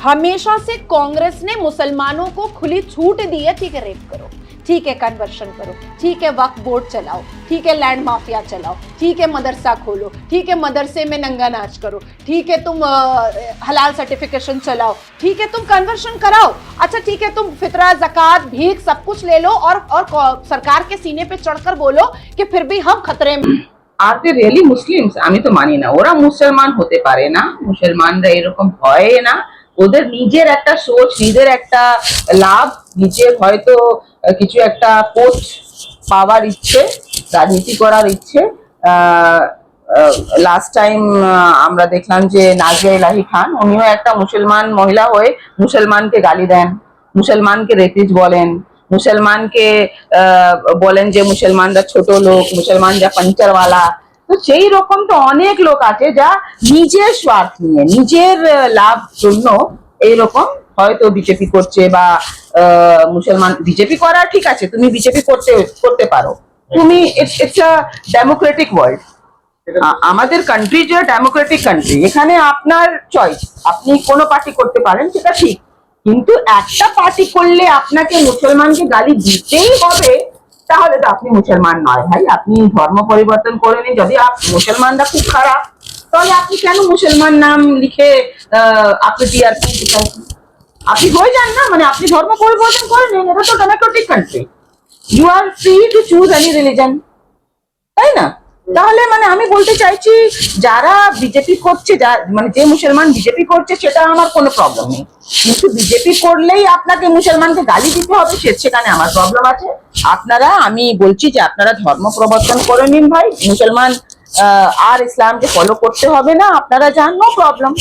हमेशा से कांग्रेस ने मुसलमानों को खुली छूट दी है ठीक है रेप करो ठीक है कन्वर्शन करो ठीक है वक्फ बोर्ड चलाओ ठीक है लैंड माफिया चलाओ ठीक है मदरसा खोलो ठीक है मदरसे में नंगा नाच करो ठीक है तुम अ, हलाल सर्टिफिकेशन चलाओ ठीक है तुम कन्वर्शन कराओ अच्छा ठीक है तुम फितरा जक़ात भीख सब कुछ ले लो और और क- सरकार के सीने पे चढ़कर बोलो कि फिर भी हम खतरे में আর দে রিয়েলি মুসলিমস আমি তো মানি না ওরা মুসলমান হতে পারে না মুসলমানরা এরকম হয় না ওদের নিজের একটা সোচ নিজের একটা লাভ নিজের হয়তো কিছু একটা পোস্ট পাওয়ার ইচ্ছে, রাজনীতি করার ইচ্ছে। লাস্ট টাইম আমরা দেখলাম যে নাজিয়া ইলাহি খান, উনিও একটা মুসলমান মহিলা হয়ে মুসলমানকে গালি দেন, মুসলমানকে রেপিস বলেন, মুসলমানকে বলেন যে মুসলমানরা ছোট লোক মুসলমানরা পাঞ্চারওয়ালা তো সেই রকম তো অনেক লোক আছে যা নিজের স্বার্থ নিয়ে, নিজের লাভ জন্য এইরকম হয়তো বিজেপি করছে বা মুসলমান, বিজেপি করা ঠিক আছে, তুমি বিজেপি করতে করতে পারো। তুমি একটা ডেমোক্রেটিক ওয়ার্ল্ড আমাদের কান্ট্রি যে ডেমোক্রেটিক কান্ট্রি এখানে আপনার চয়েস আপনি কোনো পার্টি করতে পারেন, সেটা ঠিক। কিন্তু একটা পার্টি করলে আপনাকে মুসলমানকে গালি দিতেই হবে তাহলে তো আপনি মুসলমান নয় ভাই। আপনি ধর্ম পরিবর্তন করে নিন। যদি মুসলমানরা খুব খারাপ, তাহলে আপনি কেন মুসলমান নাম লিখে আপনি টিআরপি আপনি হয়ে যান না মানে আপনি ধর্ম পরিবর্তন করে নিন। এটা তো democratic country you are free to choose any religion তাই না? তাহলে মানে আমি বলতে চাইছি, যারা বিজেপি করছে মানে যে মুসলমান বিজেপি করছে, সেটা আমার কোনো প্রবলেম নেই। কিন্তু বিজেপি করলেই আপনাকে মুসলমানকে গালি দিতে হবে সেখানে আমার প্রবলেম আছে। আপনারা, আমি বলছি যে আপনারা ধর্ম প্রবর্তন করে নিন ভাই। মুসলমান আর ইসলামকে ফলো করতে হবে না। আপনারা যান নো প্রবলেম